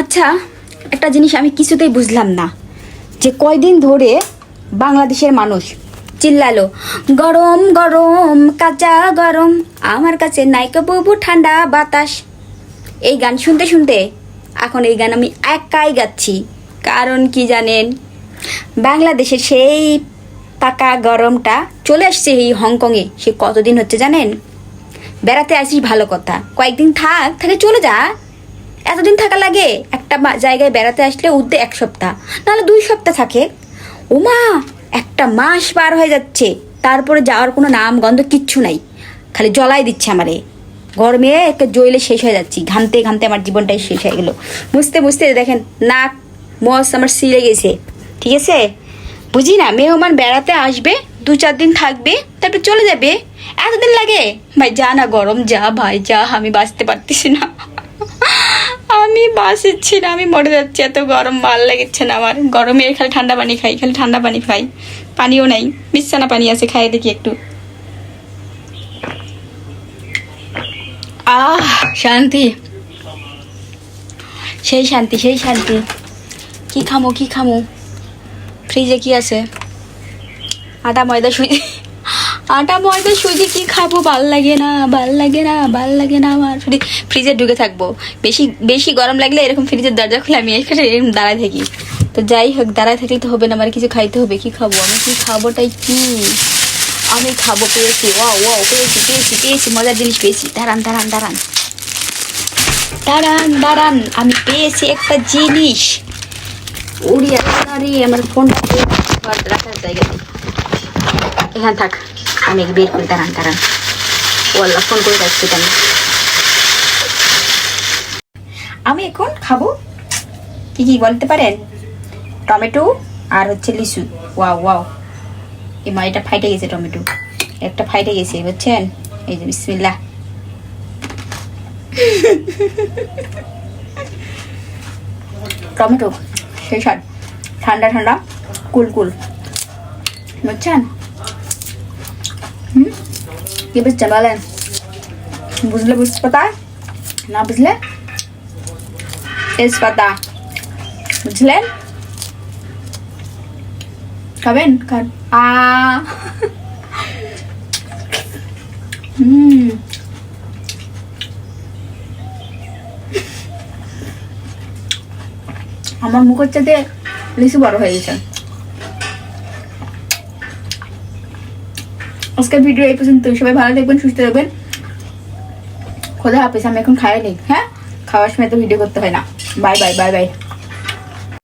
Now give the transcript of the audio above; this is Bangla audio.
আচ্ছা একটা জিনিস আমি কিছুতেই বুঝলাম না, যে কয়দিন ধরে বাংলাদেশের মানুষ চিল্লালো, গরম গরম, কাঁচা, গরম, আমার কাছে নাইকা ববু, ঠান্ডা বাতাস। এই গান শুনতে শুনতে এখন এই গান আমি একাই গাচ্ছি, কারণ কি জানেন, বাংলাদেশের সেই পাকা গরমটা চলে আসছে এই হংকংয়ে, সে কতদিন হচ্ছে জানেন? বেড়াতে আসিস ভালো কথা, কয়েকদিন থাক থাকে চলে যা। এতদিন থাকা লাগে একটা জায়গায় বেড়াতে আসলে উদ্দে এক সপ্তাহ, নাহলে দুই সপ্তাহ থাকে। ওমা, একটা মাস পার হয়ে যাচ্ছে, তারপরে যাওয়ার কোনো নাম গন্ধ কিচ্ছু নাই। খালি জলাই দিচ্ছে আমারে। গরমে একটা জইলে শেষ হয়ে যাচ্ছি, ঘামতে ঘামতে আমার জীবনটাই শেষ হয়ে গেলো। বুঝতে বুঝতে দেখেন, নাক, মস আমার সিলে গেছে। ঠিক আছে? বুঝি না মেহমান বেড়াতে আসবে, দু চার দিন থাকবে, তারপর চলে যাবে। এতদিন লাগে? ভাই, যা না গরম, যা ভাই, যা, আমি বাঁচতে পারতেছি না। আমি বাঁচছি না আমি মরে যাচ্ছি, এত গরম, ভালো লেগেছে না আমার। গরমে খালি ঠান্ডা পানি খাই, খালি ঠান্ডা পানি খাই। পানিও নাই, বিছানা পানি আছে, খাই দেখি একটু। আহ, শান্তি। সেই শান্তি সেই শান্তি। কি খামো কি খামো? ফ্রিজে কি আছে? আটা ময়দা সুজি আটা ময়দা সুজি কি খাব? ভালো লাগে না, ভালো লাগে না, ভালো লাগে না আমার। ফ্রিজে ঢুকে থাকব। বেশি বেশি গরম লাগলে এরকম ফ্রিজের দরজা খুলে আমি এখানে এরকম দাঁড়ায় থাকি। তো যাই হোক, দাঁড়ায় থাকলে তো হবে না, আমার কিছু খাইতে হবে। কি খাব? আমি কি খাবোটাই কি? আমি খাব, পেয়েছি। ও ও পেয়েছি পেয়েছি পেয়েছি। মজার জিনিস পেয়েছি। দাঁড়ান দাঁড়ান দাঁড়ান। দাঁড়ান দাঁড়ান। আমি পেয়েছি একটা জিনিস। উড়িয়া আমার ফোনটা রাখার জায়গা এখানে থাক। আমি বের করে দাঁড়ান দাঁড়ান। ও আল্লাহ ফোন করে রাখছি কেন আমি এখন খাব কি কি বলতে পারেন? টমেটো আর হচ্ছে লিচু। Wow wow. এই মা এটা ফাইটে গেছে টমেটো। একটা ফাইটে গেছে, বুঝছেন? এই যে বিসমিল্লা টমেটো, সেই স্বাদ। ঠান্ডা ঠান্ডা কুল কুল বুঝছেন? কি বলেন বুঝলে বুঝতে পাতা না বুঝলে তেজপাতা বুঝলেন খাবেন খান আ হুম আমার মুখের চাতে লিচু বড় হয়ে গেছে। আজকের ভিডিও এই পর্যন্ত। সবাই ভালো দেখবেন সুস্থ থাকবেন। খোদা হাফেজ, আমি এখন খাই নি হ্যাঁ? খাওয়ার সময় তো ভিডিও করতে হয় না। Bye bye bye bye